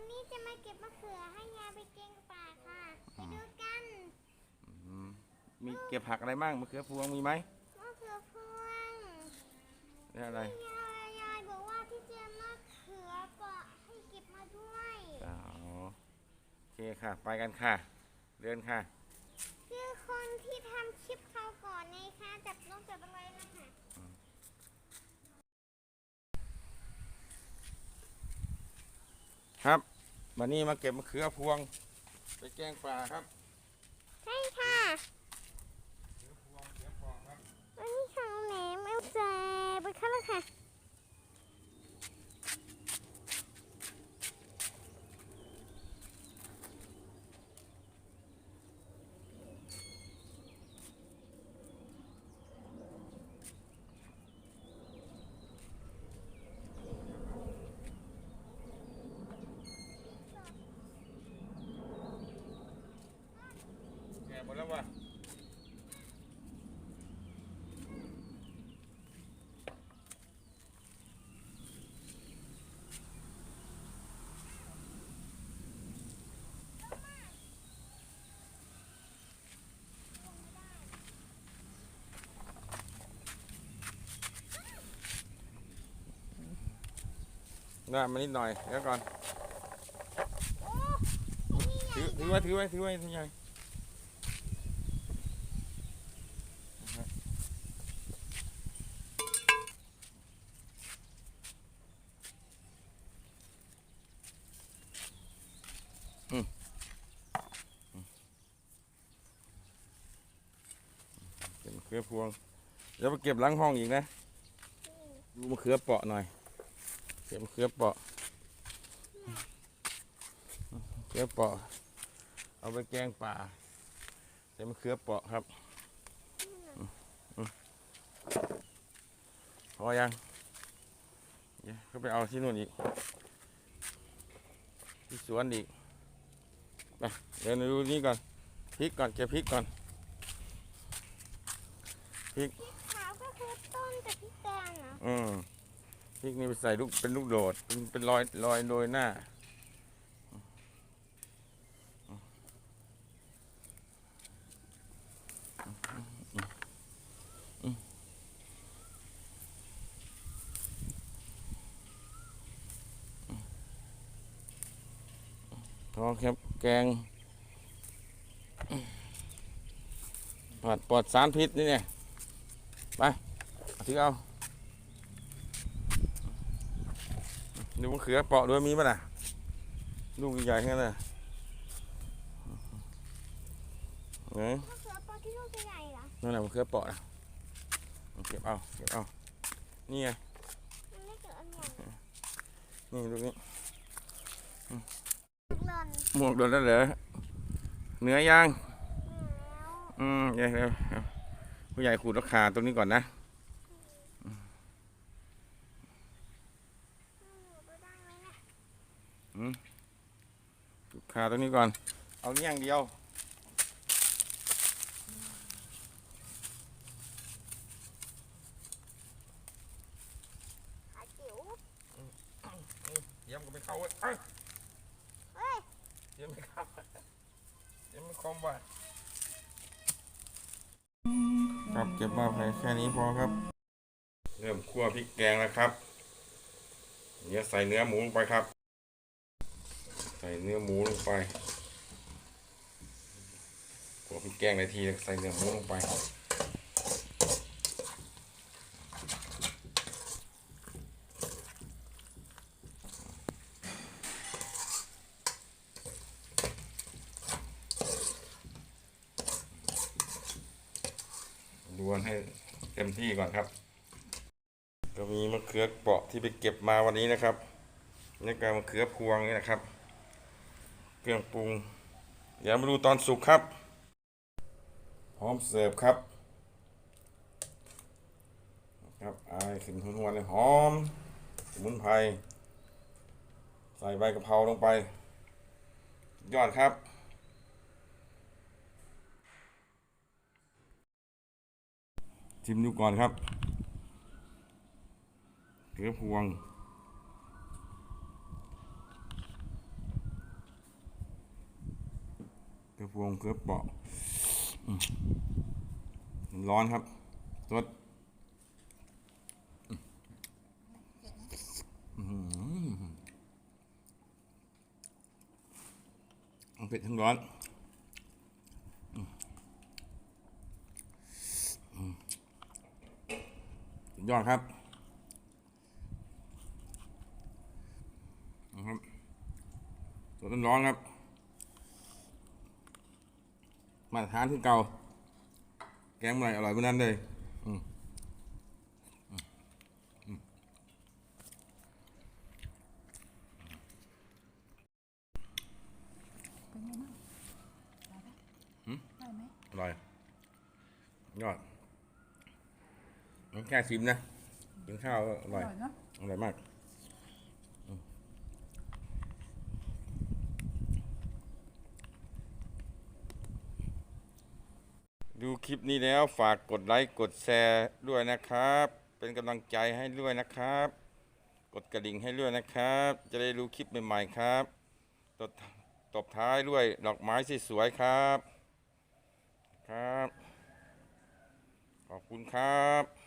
วันนี้จะมาเก็บมะเขือให้ยายไปเกงป่าค่ะไปดูกันอืมมีเก็บผักอะไรบ้างมะเขือพวงมีไหมมะเขือพวงนี่อะไรยายยายบอกว่าที่เจอมะเขือเปาะให้เก็บมาด้วยอ๋อโอเคค่ะ ไปกันค่ะ เดินค่ะ คือคนที่ทำคลิปเขาก่อนไงคะจับนกจับอะไรนะ ครับวันนี้มาเก็บมะเขือพวง ไปแกงป่าครับ ใช่ค่ะ เขือพวงเขือปอกครับ วันนี้ของแหนมเอาใจไปเข้าแล้วค่ะ แกะหมดแล้ววะ ได้มานิดหน่อยเดี๋ยวก่อนโอ้ไอ้นี่ใหญ่ถือถือไว้ถือไว้ถือไว้ทุกอย่างอืมอืมเก็บมะเขือพวงเดี๋ยวไปเก็บหล้างห้องอีกนะ ดูมะเขือเปาะหน่อย เก็บมะเขือเปาะมะเขือเปาะเอาไปแกงป่าใส่มะเขือเปาะครับอืมอืมพอยังเดี๋ยวก็ไปเอาที่นู่นอีก ที่สวนอีกไปเดี๋ยวดูนี่ก่อนพริกก่อนเก็บพริกก่อนพริกขาวก็คือต้นกับพริกแดงเหรออืม พริกนี่ไปใส่ลูกเป็นลูกโดด เป็นเป็นรอยรอยโรยหน้า พอครับแกง ผัดปลอดสารพิษนี่เนี่ย ไปเอาถือเอา ดูมะเขือเปาะด้วยมีป่ะน่ะลูกใหญ่ๆแค่นั้นน่ะไหนมะเขือเปาะที่ลูกใหญ่เหรอนั่นแหละมะเขือเปาะนะเก็บเอาเก็บเอานี่ไงมันไม่เกิดอันใหญ่นี่ลูกนี้หล่นหมวกโดนแล้วเหรอเนื้อย่างแล้วอืมเดี๋ยวเดี๋ยวเอาผู้ใหญ่ขูดราคาตรงนี้ก่อนนะ อืมไปได้ไหมเนี่ย ขูดขาตรงนี้ก่อน เอานี่อย่างเดียวขาจิ๋วเยี่ยมก็ไม่เข้าเว้ยเอ้ยเฮ้ยเยี่ยมไม่เข้าเยี่ยมไม่คมว่ะครับเก็บมาแค่แค่นี้พอครับ เริ่มคั่วพริกแกงแล้วครับเดี๋ยวใส่เนื้อหมูลงไปครับ ใส่เนื้อหมูลงไปคั่วพริกแกงในทีใส่เนื้อหมูลงไปรวนให้เต็มที่ก่อนครับ ก็มีมะเขือเปราะที่ไปเก็บมาวันนี้นะครับนี่ก็มะเขือพวงนี่นะครับ เครื่องปรุงเดี๋ยวมาดูตอนสุกครับ พร้อมเสิร์ฟครับ ครับอาขึ้นหัวๆเลยหอม สมุนไพร ใส่ใบกะเพราลงไป ยอดครับชิมดูก่อนครับเขือพวง วงเกลือเปาะร้อนครับสดอื้อหือทั้งเผ็ดทั้งร้อนอืมอืมสุดยอดครับนะครับสดร้อนครับ มาตรฐานที่เก่า แกงเมื่อไหร่อร่อยเมื่อนั้นเลยอืมอืมอืมหืมอร่อยยอดมันแค่ชิมนะกินข้าวก็อร่อยอร่อยเนาะอร่อยมาก ดูคลิปนี้แล้วฝากกดไลค์กดแชร์ด้วยนะครับ เป็นกำลังใจให้ด้วยนะครับ กดกระดิ่งให้ด้วยนะครับ จะได้รู้คลิปใหม่ๆครับตบตบท้ายด้วยดอกไม้สวยๆครับครับ ขอบคุณครับ